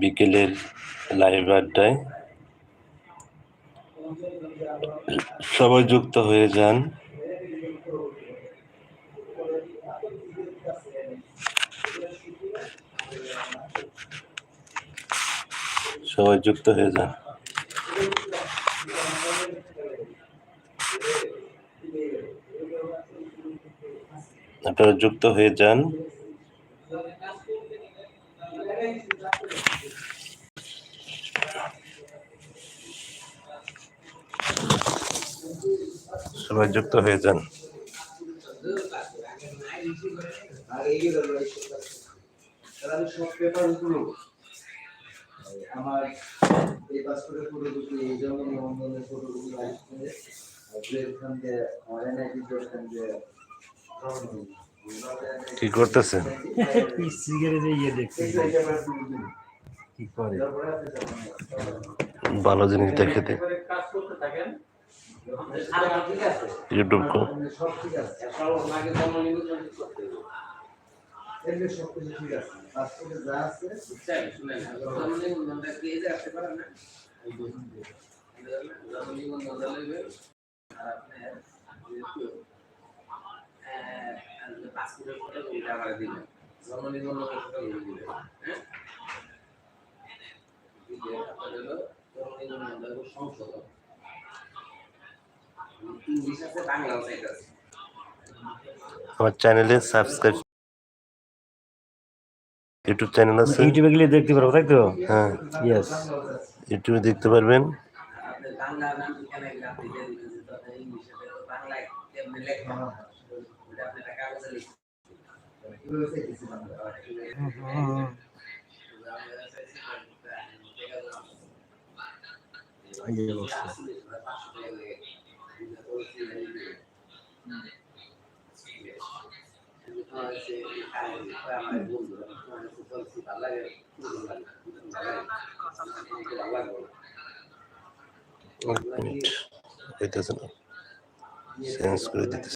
বিকেলের লাইভ আড্ডায় সবাই যুক্ত হয়ে যান। সবাই যুক্ত হয়ে যান। আপনারা যুক্ত হয়ে যান। সবাই যুক্ত হয়ে যান। সব পেপার আমার এই পাসপোর্টের ফটো দুটি এই জন্য নিবন্ধনের ফটো দুটি আসছে আমার এনআইডি এখান দিয়ে কি করতেছেন? ভালো জিনিস দেখে দে। ইউটিউব কো। সব ঠিক আছে আছে আমার চ্যানেলে সাবস্ক্রাইব ইউটিউব চ্যানেল আছে ইউটিউবে গেলে দেখতে পারব তাই তো? হ্যাঁ। ইয়েস ইউটিউবে দেখতে পারবেন। আপনি বাংলা নাম কেন আপনি যে ইংলিশে বাংলায়